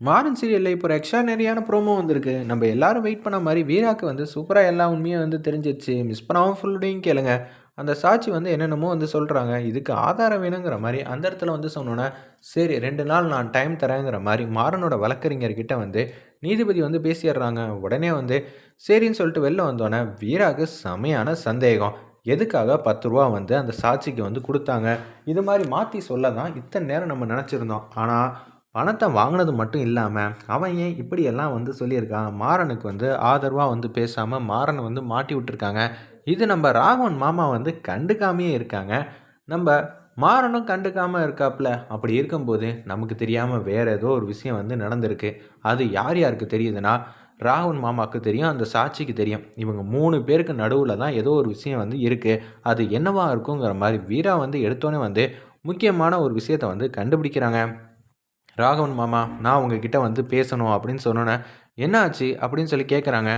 மாறன் சீரியலில் இப்போ ஒரு எக்ஸ்ட்ரானரியான ப்ரோமோ வந்திருக்கு. நம்ம எல்லாரும் வெயிட் பண்ண மாதிரி வீராக்கு வந்து சூப்பராக எல்லா உண்மையும் வந்து தெரிஞ்சிச்சு மிஸ் பண்ணாமல் ஃபுல்லையும் கேளுங்க. அந்த சாட்சி வந்து என்னென்னமோ வந்து சொல்கிறாங்க இதுக்கு ஆதாரம் வேணுங்கிற மாதிரி அந்த இடத்துல வந்து சொன்னோன்னே சரி ரெண்டு நாள் நான் டைம் தரேங்கிற மாதிரி மாறனோட வழக்கறிஞர்கிட்ட வந்து நீதிபதி வந்து பேசிடுறாங்க. உடனே வந்து சரின்னு சொல்லிட்டு வெளில வந்தோடனே வீராக்கு செமையான சந்தேகம். எதுக்காக பத்து ரூபா வந்து அந்த சாட்சிக்கு வந்து கொடுத்தாங்க? இது மாதிரி மாற்றி சொல்ல தான் இத்தனை நேரம் நம்ம நினச்சிருந்தோம். ஆனால் பணத்தை வாங்கினது மட்டும் இல்லாமல் அவன் ஏன் இப்படியெல்லாம் வந்து சொல்லியிருக்கான்? மாறனுக்கு வந்து ஆதரவாக வந்து பேசாமல் மாறனை வந்து மாட்டி விட்டுருக்காங்க. இது நம்ம ராகவன் மாமா வந்து கண்டுக்காமையே இருக்காங்க. நம்ம மாறனும் கண்டுக்காமல் இருக்காப்புல. அப்படி இருக்கும்போது நமக்கு தெரியாமல் வேறு ஏதோ ஒரு விஷயம் வந்து நடந்திருக்கு. அது யார் யாருக்கு தெரியுதுன்னா ராகவன் மாமாவுக்கு தெரியும் அந்த சாட்சிக்கு தெரியும். இவங்க மூணு பேருக்கு நடுவில் தான் ஏதோ ஒரு விஷயம் வந்து இருக்குது அது என்னவாக இருக்குங்கிற மாதிரி வீரா வந்து எடுத்தோன்னே வந்து முக்கியமான ஒரு விஷயத்தை வந்து கண்டுபிடிக்கிறாங்க. ராகவன் மாமா நான் உங்ககிட்ட வந்து பேசணும் அப்படின்னு சொன்னோன்னே என்ன ஆச்சு அப்படின்னு சொல்லி கேட்குறாங்க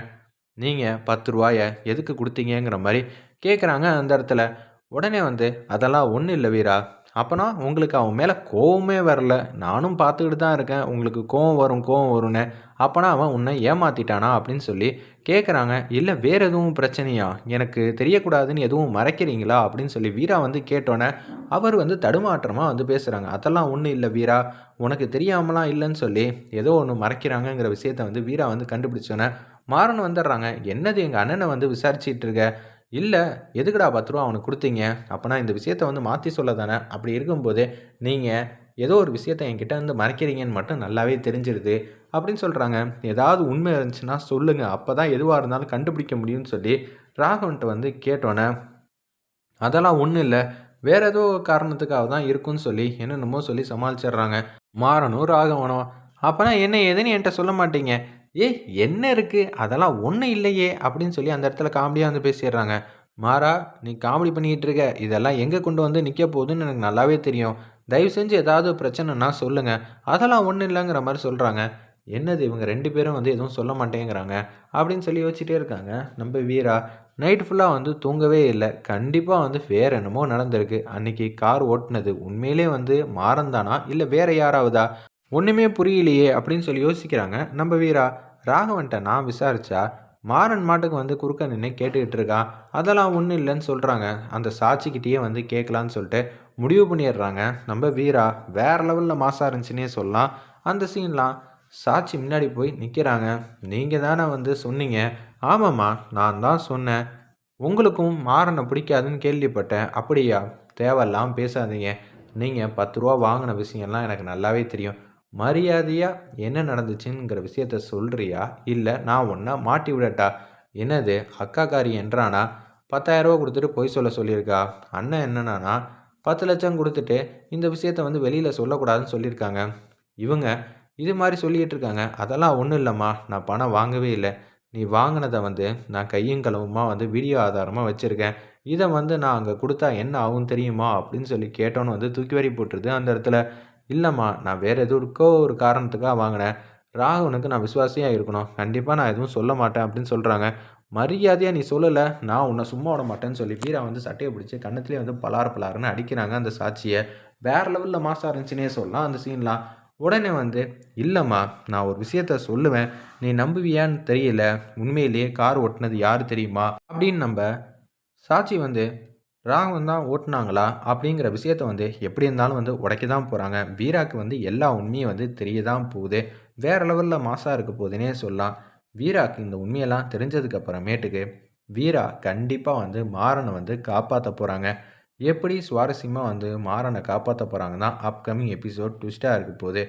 நீங்கள் பத்து ரூபாயை எதுக்கு கொடுத்தீங்கிற மாதிரி கேட்குறாங்க அந்த இடத்துல. உடனே வந்து அதெல்லாம் ஒன்றும் இல்லை வீரா. அப்போனா உங்களுக்கு அவன் மேலே கோவமே வரல. நானும் பார்த்துக்கிட்டு தான் இருக்கேன். உங்களுக்கு கோவம் வரும் கோவம் வரும்னு. அப்போனா அவன் உன்னை ஏமாற்றிட்டானா அப்படின்னு சொல்லி கேட்குறாங்க இல்லை வேறு எதுவும் பிரச்சனையா? எனக்கு தெரியக்கூடாதுன்னு எதுவும் மறைக்கிறீங்களா? அப்படின்னு சொல்லி வீரா வந்து கேட்டோன்னே அவர் வந்து தடுமாற்றமாக வந்து பேசுகிறாங்க அதெல்லாம் ஒன்றும் இல்லை வீரா. உனக்கு தெரியாமலாம் இல்லைன்னு சொல்லி ஏதோ ஒன்று மறைக்கிறாங்கங்கிற விஷயத்த வந்து வீரா வந்து கண்டுபிடிச்சோன்னே மாறன் வந்துடுறாங்க. என்னது எங்கள் அண்ணனை வந்து விசாரிச்சிட்டு இருக்க? இல்லை எதுக்குடா பத்து ரூபா அவனுக்கு கொடுத்தீங்க? அப்போனா இந்த விஷயத்த வந்து மாற்றி சொல்ல தானே அப்படி இருக்கும்போது நீங்கள் ஏதோ ஒரு விஷயத்தை என்கிட்ட வந்து மறைக்கிறீங்கன்னு மட்டும் நல்லாவே தெரிஞ்சிருது அப்படின்னு சொல்கிறாங்க ஏதாவது உண்மை இருந்துச்சுன்னா சொல்லுங்கள் அப்போ தான் எதுவாக இருந்தாலும் கண்டுபிடிக்க முடியும்னு சொல்லி ராகவன்ட்ட வந்து கேட்டோன்னே அதெல்லாம் ஒன்றும் இல்லை. வேறு ஏதோ காரணத்துக்காக தான் இருக்குன்னு சொல்லி என்னென்னமோ சொல்லி சமாளிச்சிடுறாங்க. மாறணும் ராகவனும் அப்போனா என்ன ஏதுன்னு என்கிட்ட சொல்ல மாட்டீங்க. ஏ என்ன இருக்குது அதெல்லாம் ஒன்றும் இல்லையே. அப்படின்னு சொல்லி அந்த இடத்துல காமெடியாக வந்து பேசிடுறாங்க. மாறா நீ காமெடி பண்ணிக்கிட்டு இருக்க. இதெல்லாம் எங்கே கொண்டு வந்து நிற்க போகுதுன்னு எனக்கு நல்லாவே தெரியும். தயவு செஞ்சு ஏதாவது பிரச்சனைனா சொல்லுங்கள் அதெல்லாம் ஒன்றும் இல்லைங்கிற மாதிரி சொல்கிறாங்க என்னது இவங்க ரெண்டு பேரும் வந்து எதுவும் சொல்ல மாட்டேங்கிறாங்க அப்படின்னு சொல்லி யோசிச்சுட்டே இருக்காங்க. நம்ம வீரா நைட் ஃபுல்லாக வந்து தூங்கவே இல்லை. கண்டிப்பாக வந்து வேறு என்னமோ நடந்திருக்கு. அன்றைக்கி கார் ஓட்டினது உண்மையிலே வந்து மாறந்தானா? இல்லை வேறு யாராவதா? ஒன்றுமே புரியலையே அப்படின்னு சொல்லி யோசிக்கிறாங்க. நம்ம வீரா ராகவன்ட்ட நான் விசாரித்தா மாறன் மாட்டுக்கு வந்து குறுக்க நின்று கேட்டுக்கிட்டு இருக்கான். அதெல்லாம் ஒன்றும் இல்லைன்னு சொல்கிறாங்க அந்த சாட்சிக்கிட்டேயே வந்து கேட்கலான்னு சொல்லிட்டு முடிவு பண்ணிடுறாங்க. நம்ம வீரா வேறு லெவலில் மாசாக இருந்துச்சுன்னே சொல்லலாம். அந்த சீன்லாம் சாட்சி முன்னாடி போய் நிற்கிறாங்க நீங்கள் தானே வந்து சொன்னீங்க. ஆமாம்மா நான் தான் சொன்னேன். உங்களுக்கும் மாறனை பிடிக்காதுன்னு கேள்விப்பட்டேன். அப்படியா? தேவையில்லாம் பேசாதீங்க. நீங்கள் பத்து ரூபா வாங்கின விஷயம்லாம் எனக்கு நல்லாவே தெரியும். மரியாதையாக என்ன நடந்துச்சுங்கிற விஷயத்த சொல்கிறியா இல்லை நான் ஒன்றை மாட்டி விடட்டா? என்னது அக்காக்காரி என்றானா? பத்தாயிரரூபா கொடுத்துட்டு பொய் சொல்ல சொல்லியிருக்கா? அண்ணன் என்னன்னா? பத்து லட்சம் கொடுத்துட்டு இந்த விஷயத்த வந்து வெளியில் சொல்லக்கூடாதுன்னு சொல்லியிருக்காங்க. இவங்க இது மாதிரி சொல்லிகிட்டு இருக்காங்க. அதெல்லாம் ஒன்றும் இல்லைம்மா. நான் பணம் வாங்கவே இல்லை. நீ வாங்கினதை வந்து நான் கையும் களவுமா வந்து வீடியோ ஆதாரமாக வச்சுருக்கேன். இதை வந்து நான் அங்கே கொடுத்தா என்ன ஆகும் தெரியுமா? அப்படின்னு சொல்லி கேட்டோன்னு வந்து தூக்கி வரி போட்டுருது அந்த இடத்துல. இல்லைம்மா நான் வேறு எதுக்கோ ஒரு காரணத்துக்காக வாங்கினேன். ராகவனுக்கு நான் விசுவாசியாக இருக்கணும். கண்டிப்பாக நான் எதுவும் சொல்ல மாட்டேன் அப்படின்னு சொல்கிறாங்க மரியாதையாக நீ சொல்லலை நான் உன்னை சும்மா விட மாட்டேன்னு சொல்லி வீரா வந்து சட்டையை பிடிச்சி கண்ணத்துலேயே வந்து பலார் பலாருன்னு அடிக்கிறாங்க அந்த சாட்சியை. வேறு லெவலில் மாசாக இருந்துச்சுன்னே சொல்லலாம் அந்த சீன்லாம் உடனே வந்து இல்லைம்மா நான் ஒரு விஷயத்த சொல்லுவேன். நீ நம்புவியான்னு தெரியல. உண்மையிலேயே கார் ஓட்டினது யார் தெரியுமா? அப்படின்னு நம்ம சாட்சி வந்து ராகவன் தான் ஓட்டுனாங்களா? அப்படிங்கிற விஷயத்த வந்து எப்படி இருந்தாலும் வந்து உடைக்க தான் போகிறாங்க வீராக்கு வந்து எல்லா உண்மையும் வந்து தெரிய தான் போகுது. வேறு லெவலில் மாசாக இருக்க போகுதுன்னே சொல்லலாம். வீராக்கு இந்த உண்மையெல்லாம் தெரிஞ்சதுக்கு அப்புறமேட்டுக்கு வீரா கண்டிப்பாக வந்து மாறனை வந்து காப்பாற்ற போகிறாங்க எப்படி சுவாரஸ்யமாக வந்து மாறனை காப்பாற்ற போகிறாங்கன்னா அப்கமிங் எபிசோட் ட்விஸ்ட்டாக இருக்க போகுது